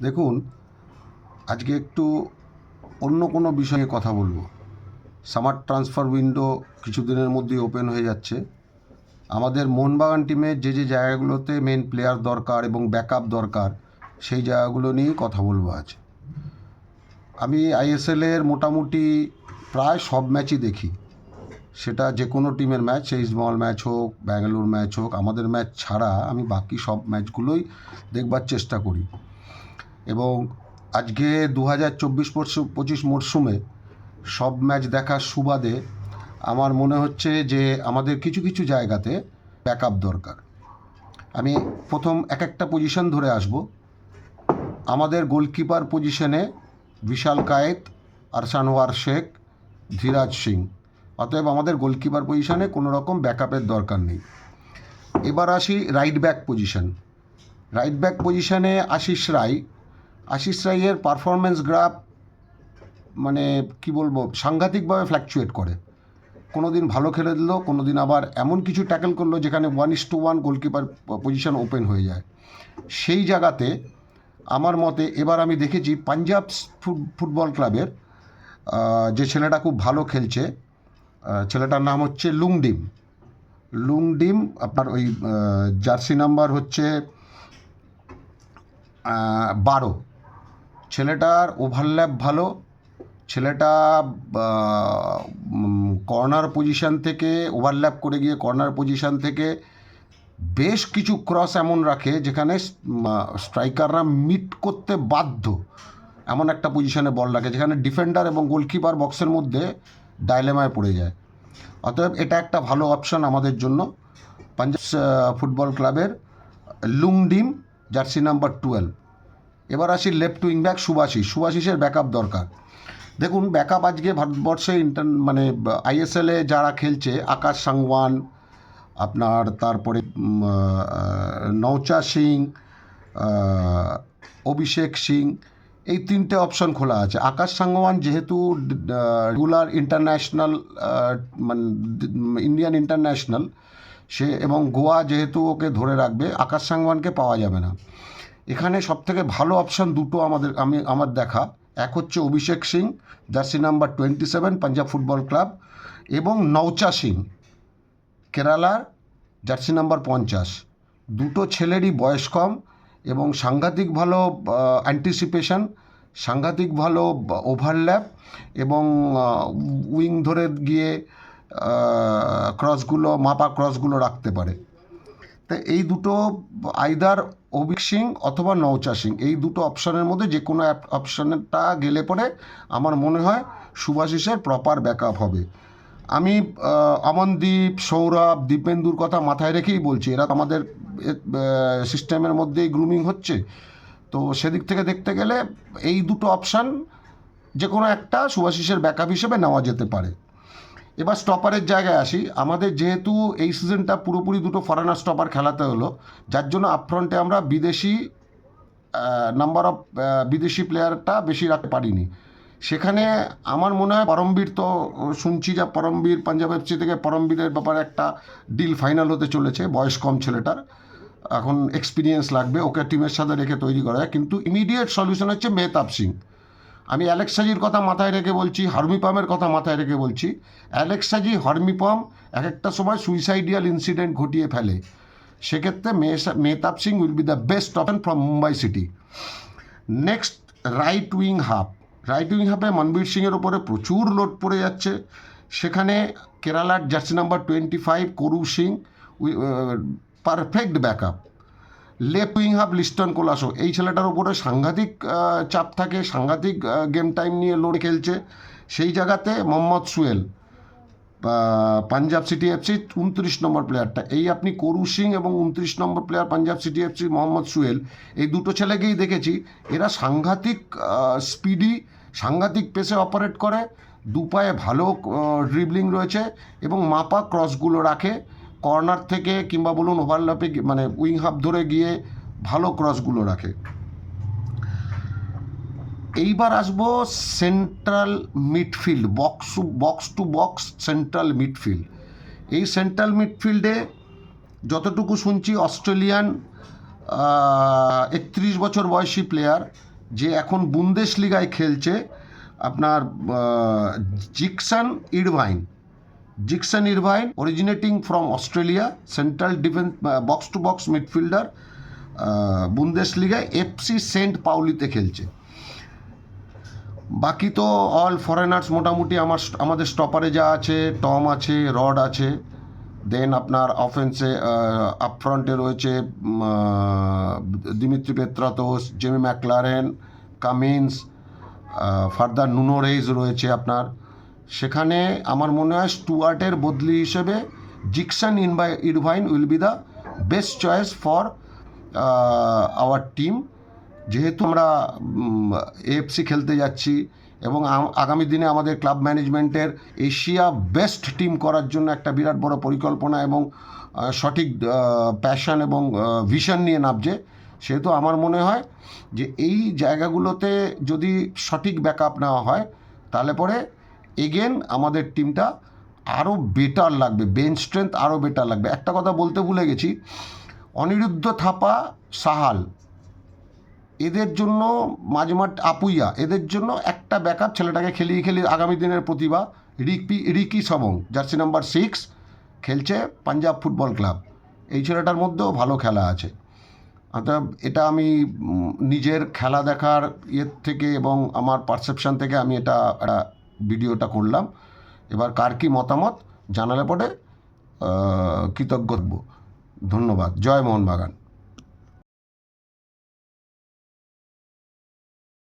দেখুন, আজকে একটু অন্য কোনো বিষয়ে কথা বলব। সামার ট্রান্সফার উইন্ডো কিছুদিনের মধ্যেই ওপেন হয়ে যাচ্ছে। আমাদের মোহনবাগান টিমের যে যে জায়গাগুলোতে মেন প্লেয়ার দরকার এবং ব্যাকআপ দরকার, সেই জায়গাগুলো নিয়েই কথা বলব আজ। আমি আইএসএলের মোটামুটি প্রায় সব ম্যাচই দেখি। সেটা যে কোনো টিমের ম্যাচ সেই স্মল ম্যাচ হোক ব্যাঙ্গালোর ম্যাচ হোক, আমাদের ম্যাচ ছাড়া আমি বাকি সব ম্যাচগুলোই দেখবার চেষ্টা করি। এবং আজকে দু হাজার চব্বিশ পঁচিশ মরশুমে সব ম্যাচ দেখার সুবাদে আমার মনে হচ্ছে যে আমাদের কিছু কিছু জায়গাতে ব্যাকআপ দরকার। আমি প্রথম এক একটা পজিশন ধরে আসব। আমাদের গোলকিপার পজিশনে বিশাল কায়েত আরসানোয়ার শেখ, ধীরাজ সিং। অতএব আমাদের গোলকিপার পজিশনে কোনো রকম ব্যাকআপের দরকার নেই। এবার আসি right back position right back পজিশনে আশিস রায় আশিস রাইয়ের পারফরমেন্স গ্রাফ মানে কি বলব, সাংঘাতিকভাবে ফ্ল্যাকচুয়েট করে। কোনো দিন ভালো খেলে দিল কোনো দিন আবার এমন কিছু ট্যাকেল করল যেখানে one is to one goalkeeper position open হয়ে যায়। সেই জায়গাতে আমার মতে এবার আমি দেখেছি পাঞ্জাব ফুটবল ক্লাবের যে ছেলেটা খুব ভালো খেলছে ছেলেটার নাম হচ্ছে লুংডিম লুংডিম আপনার ওই জার্সি নাম্বার হচ্ছে বারো। ছেলেটার ওভারল্যাপ ভালো, ছেলেটা কর্নার পজিশন থেকে ওভারল্যাপ করে গিয়ে কর্নার পজিশন থেকে বেশ কিছু ক্রস এমন রাখে যেখানে স্ট্রাইকাররা মিট করতে বাধ্য। এমন একটা পজিশনে বল রাখে যেখানে ডিফেন্ডার এবং গোলকিপার বক্সের মধ্যে ডাইলেমায় পড়ে যায়। অতএব এটা একটা ভালো অপশন আমাদের জন্য। পাঞ্জাব ফুটবল ক্লাবের লুংডিম, জার্সি নাম্বার টুয়েলভ এবার আসি লেফট উইং ব্যাক সুভাশিস সুভাশিসের ব্যাকআপ দরকার। দেখুন ব্যাকআপ আজকে ভারতবর্ষে ইন্টার মানে আইএসএলে যারা খেলছে, আকাশ সাংওয়ান, আপনার তারপরে নৌচা সিং অভিষেক সিং, এই তিনটে অপশন খোলা আছে। আকাশ সাংওয়ান যেহেতু রেগুলার ইন্টারন্যাশনাল মানে ইন্ডিয়ান ইন্টারন্যাশনাল সে এবং গোয়া যেহেতু ওকে ধরে রাখবে, আকাশ সাংওয়ানকে পাওয়া যাবে না। এখানে সবথেকে ভালো অপশান দুটো আমাদের, আমি, আমার দেখা। এক হচ্ছে Abhishek Singh, jersey number twenty seven Punjab football club, এবং নৌচা সিং, কেরালার জার্সি নাম্বার পঞ্চাশ। দুটো ছেলেরই বয়স কম এবং সাংঘাতিক ভালো অ্যান্টিসিপেশন সাংঘাতিক ভালো ওভারল্যাপ এবং উইং ধরে গিয়ে ক্রসগুলো মাপা ক্রসগুলো রাখতে পারে। তা এই দুটো আইদার অভিক সিং অথবা নৌচা সিং, এই দুটো অপশানের মধ্যে যে কোনো অপশানটা গেলে পরে আমার মনে হয় সুভাষিসের প্রপার ব্যাকআপ হবে। আমি অমনদীপ, সৌরভ, দীপেন্দুর কথা মাথায় রেখেই বলছি, এরা আমাদের সিস্টেমের মধ্যেই গ্রুমিং হচ্ছে। তো সেদিক থেকে দেখতে গেলে এই দুটো অপশান যে কোনো একটা সুভাষিসের ব্যাকআপ হিসেবে নেওয়া যেতে পারে। এবার স্টপারের জায়গায় আসি। আমাদের যেহেতু এই সিজনটা পুরোপুরি দুটো ফরেনার স্টপার খেলাতে হলো, যার জন্য আপফ্রন্টে আমরা বিদেশি নাম্বার অফ বিদেশি প্লেয়ারটা বেশি রাখতে পারিনি। সেখানে আমার মনে হয় পরমবীর তো শুনছি যে পরমবীর পাঞ্জাব এফসি থেকে পরমবীরের ব্যাপারে একটা ডিল ফাইনাল হতে চলেছে, বয়স কম ছেলেটার। এখন এক্সপিরিয়েন্স লাগবে, ওকে টিমের সাথে রেখে তৈরি করা যায়। কিন্তু ইমিডিয়েট সলিউশন হচ্ছে মেহতাব সিং। আমি অ্যালেক্সাজির কথা মাথায় রেখে বলছি, হার্মিপামের কথা মাথায় রেখে বলছি। অ্যালেক্সাজি, হার্মিপাম এক একটা সময় সুইসাইডিয়াল ইনসিডেন্ট ঘটিয়ে ফেলে। সেক্ষেত্রে Mehtab Singh will be the best option from Mumbai city. Next, right wing half. Right wing হাফে মনবীর সিংয়ের ওপরে প্রচুর লোড পড়ে যাচ্ছে। সেখানে কেরালার jersey number twenty five Karu Singh perfect backup left wing half Liston Colaco. এই ছেলেটার উপরে সাংঘাতিক চাপ থাকে, সাংঘাতিক গেম টাইম নিয়ে লোড খেলছে। সেই জায়গাতে মোহাম্মদ সুয়েল পাঞ্জাব সিটি এফসি উনত্রিশ নম্বর প্লেয়ারটা এই আপনি করু সিং এবং উনত্রিশ নম্বর player Punjab city FC Mohammad Suhail, এই দুটো ছেলেকেই দেখেছি। এরা সাংঘাতিক স্পিডি সাংঘাতিক পেসে অপারেট করে। দু পায়ে ভালো ড্রিবলিং রয়েছে এবং মাপা ক্রসগুলো রাখে। কর্নার থেকে কিংবা বলুন ওভারল্যাপে মানে উইং হাফ ধরে গিয়ে ভালো ক্রসগুলো রাখে। এইবার আসব central midfield box box to box central midfield এই সেন্ট্রাল মিডফিল্ডে যতটুকু শুনছি অস্ট্রেলিয়ান একত্রিশ বছর বয়সী প্লেয়ার যে এখন বুন্দেশ লিগায় খেলছে, আপনার Jackson Irvine Jackson Irvine originating from Australia central defence box to box midfielder বুন্দেশ লিগায় এফসি সেন্ট পাউলিতে খেলছে। বাকি তো অল ফরেনার্স মোটামুটি আমার আমাদের স্টপারে যা আছে টম আছে রড আছে। দেন আপনার অফেন্সে আপ ফ্রন্টে রয়েছে Dimitri Petratos Jamie Maclaren Cummins further Nuno Reis রয়েছে আপনার। সেখানে আমার মনে হয় স্টুয়ার্টের বদলি হিসেবে Jackson ইনবাই Irvine will be the best choice for our team. যেহেতু আমরা এএফসি খেলতে যাচ্ছি এবং আগামী দিনে আমাদের ক্লাব ম্যানেজমেন্টের এশিয়া বেস্ট টিম করার জন্য একটা বিরাট বড় পরিকল্পনা এবং সঠিক প্যাশন এবং ভিশন নিয়ে নামছে, সেহেতু আমার মনে হয় যে এই জায়গাগুলোতে যদি সঠিক ব্যাকআপ নেওয়া হয়, তাহলে পরে এগেন আমাদের টিমটা আরও বেটার লাগবে বেঞ্চ স্ট্রেংথ আরও বেটার লাগবে। একটা কথা বলতে ভুলে গেছি, অনিরুদ্ধ থাপা, সাহাল, এদের জন্য মাঝমাঠ আপুইয়া, এদের জন্য একটা ব্যাকআপ ছেলেটাকে খেলিয়ে খেলিয়ে আগামী দিনের প্রতিভা, Ricky Ricky Shabong jersey number six খেলছে পাঞ্জাব ফুটবল ক্লাব এই ছেলেটার মধ্যেও ভালো খেলা আছে। অর্থাৎ এটা আমি নিজের খেলা দেখার ইয়ের থেকে এবং আমার পারসেপশন থেকে আমি এটা, একটা ভিডিওটা করলাম। এবার কার কী মতামত জানালে পরে কৃতজ্ঞ। ধন্যবাদ। জয় মোহনবাগান।